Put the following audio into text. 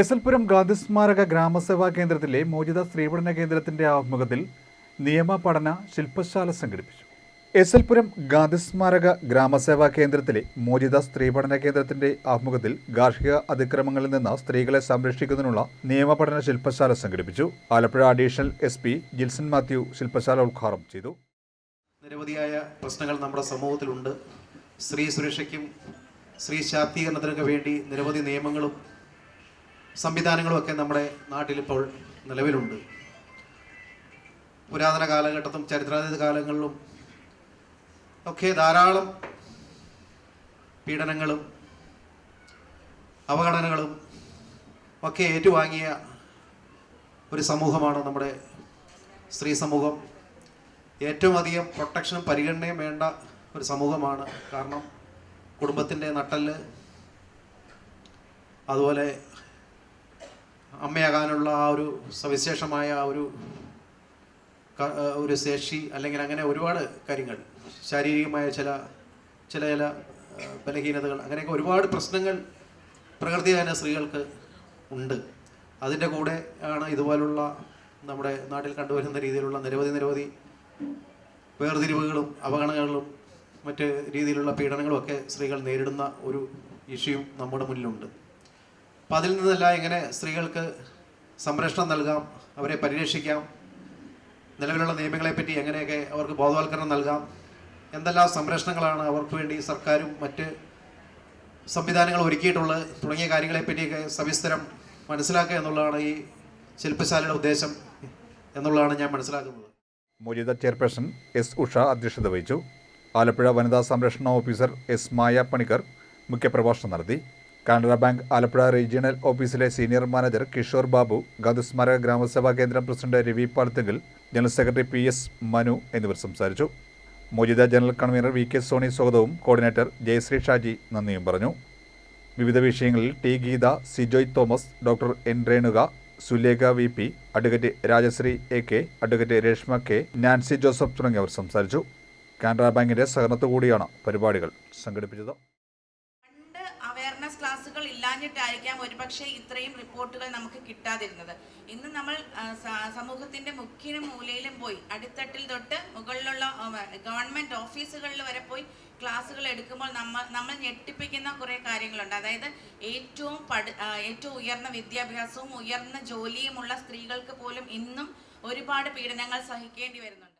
S L പുരം ഗാന്ധി സ്മാരക ഗ്രാമസേവാ കേന്ദ്രത്തിലെ മോചിത സ്ത്രീപഠന കേന്ദ്രത്തിന്റെ ആഭിമുഖ്യത്തിൽ നിയമ പഠന ശില്പശാല സംഘടിപ്പിച്ചു. എസൽപുരം ഗാന്ധി സ്മാരക ഗ്രാമസേവാ കേന്ദ്രത്തിലെ മോചിത സ്ത്രീപഠന കേന്ദ്രത്തിന്റെ ആഭിമുഖ്യത്തിൽ ഗാർഹിക അതിക്രമങ്ങളിൽ നിന്ന് സ്ത്രീകളെ സംരക്ഷിക്കുന്നതിനുള്ള നിയമപഠന ശില്പശാല സംഘടിപ്പിച്ചു. Alappuzha additional S P Jilson Mathew ശില്പശാല ഉദ്ഘാടനം ചെയ്തു. നിരവധിയായ പ്രശ്നങ്ങൾ നമ്മുടെ സമൂഹത്തിലുണ്ട്. സ്ത്രീ സുരക്ഷയ്ക്കും സ്ത്രീ ശാക്തീകരണത്തിനൊക്കെ വേണ്ടി നിരവധി നിയമങ്ങളും സംവിധാനങ്ങളും ഒക്കെ നമ്മുടെ നാട്ടിലിപ്പോൾ നിലവിലുണ്ട്. പുരാതന കാലഘട്ടത്തും ചരിത്രാതീത കാലങ്ങളിലും ഒക്കെ ധാരാളം പീഡനങ്ങളും അവഗണനകളും ഒക്കെ ഏറ്റുവാങ്ങിയ ഒരു സമൂഹമാണ് നമ്മുടെ സ്ത്രീ സമൂഹം. ഏറ്റവും അധികം പ്രൊട്ടക്ഷനും പരിഗണനയും വേണ്ട ഒരു സമൂഹമാണ്. കാരണം കുടുംബത്തിന്റെ നട്ടൽ അതുപോലെ അമ്മയാകാനുള്ള ആ ഒരു സവിശേഷമായ ആ ഒരു ഒരു ശേഷി അല്ലെങ്കിൽ അങ്ങനെ ഒരുപാട് കാര്യങ്ങൾ ശാരീരികമായ ചില ചില ചില ബലഹീനതകൾ അങ്ങനെയൊക്കെ ഒരുപാട് പ്രശ്നങ്ങൾ പ്രകൃതിയായ സ്ത്രീകൾക്ക് ഉണ്ട്. അതിന്റെ കൂടെ ആണ് ഇതുപോലുള്ള നമ്മുടെ നാട്ടിൽ കണ്ടുവരുന്ന രീതിയിലുള്ള നിരവധി നിരവധി വേർതിരിവുകളും അവഗണനകളും മറ്റ് രീതിയിലുള്ള പീഡനങ്ങളും ഒക്കെ സ്ത്രീകൾ നേരിടുന്ന ഒരു ഇഷ്യൂ നമ്മുടെ മുന്നിലുണ്ട്. അപ്പം അതിൽ നിന്നെല്ലാം എങ്ങനെ സ്ത്രീകൾക്ക് സംരക്ഷണം നൽകാം അവരെ പരിരക്ഷിക്കാം നിലവിലുള്ള നിയമങ്ങളെപ്പറ്റി എങ്ങനെയൊക്കെ അവർക്ക് ബോധവൽക്കരണം നൽകാം എന്തെല്ലാം സംരക്ഷണങ്ങളാണ് അവർക്ക് വേണ്ടി സർക്കാരും മറ്റ് സംവിധാനങ്ങൾ ഒരുക്കിയിട്ടുള്ളത് തുടങ്ങിയ കാര്യങ്ങളെപ്പറ്റിയൊക്കെ സവിസ്തരം മനസ്സിലാക്കുക എന്നുള്ളതാണ് ഈ ശില്പശാലയുടെ ഉദ്ദേശം എന്നുള്ളതാണ് ഞാൻ മനസ്സിലാക്കുന്നത്. മോചിത ചെയർപേഴ്സൺ എസ് ഉഷ അധ്യക്ഷത വഹിച്ചു. ആലപ്പുഴ വനിതാ സംരക്ഷണ ഓഫീസർ എസ് മായ പണിക്കർ മുഖ്യപ്രഭാഷണം നടത്തി. കാനറ ബാങ്ക് ആലപ്പുഴ റീജിയണൽ ഓഫീസിലെ സീനിയർ മാനേജർ കിഷോർ ബാബു ഗാന്ധസ്മാരക ഗ്രാമസഭാ കേന്ദ്രം president Ravi പാലത്തെങ്കിൽ general secretary P S Manu എന്നിവർ സംസാരിച്ചു. മോചിത general convener V K Soni സ്വാഗതവും കോർഡിനേറ്റർ ജയശ്രീ ഷാജി നന്ദിയും പറഞ്ഞു. വിവിധ വിഷയങ്ങളിൽ T Geetha Sijoy Thomas doctor N Renuka Sulekha V P advocate Rajasree A K advocate Reshma K Nancy Joseph തുടങ്ങിയവർ സംസാരിച്ചു. കാനറ ബാങ്കിന്റെ സഹകരണത്തോടുകൂടിയാണ് പരിപാടികൾ സംഘടിപ്പിച്ചത്. ഇല്ലാഞ്ഞിട്ടായിരിക്കാം ഒരുപക്ഷെ ഇത്രയും റിപ്പോർട്ടുകൾ നമുക്ക് കിട്ടാതിരുന്നത്. ഇന്ന് നമ്മൾ സമൂഹത്തിന്റെ മുക്കിനും മൂലയിലും പോയി. അടിത്തട്ടിൽ തൊട്ട് മുകളിലുള്ള ഗവൺമെന്റ് ഓഫീസുകളിൽ വരെ പോയി ക്ലാസ്സുകൾ എടുക്കുമ്പോൾ നമ്മൾ നമ്മൾ ഞെട്ടിപ്പിക്കുന്ന കുറേ കാര്യങ്ങളുണ്ട്. അതായത് ഏറ്റവും പഠി ഏറ്റവും ഉയർന്ന വിദ്യാഭ്യാസവും ഉയർന്ന ജോലിയുമുള്ള സ്ത്രീകൾക്ക് പോലും ഇന്നും ഒരുപാട് പീഡനങ്ങൾ സഹിക്കേണ്ടി വരുന്നുണ്ട്.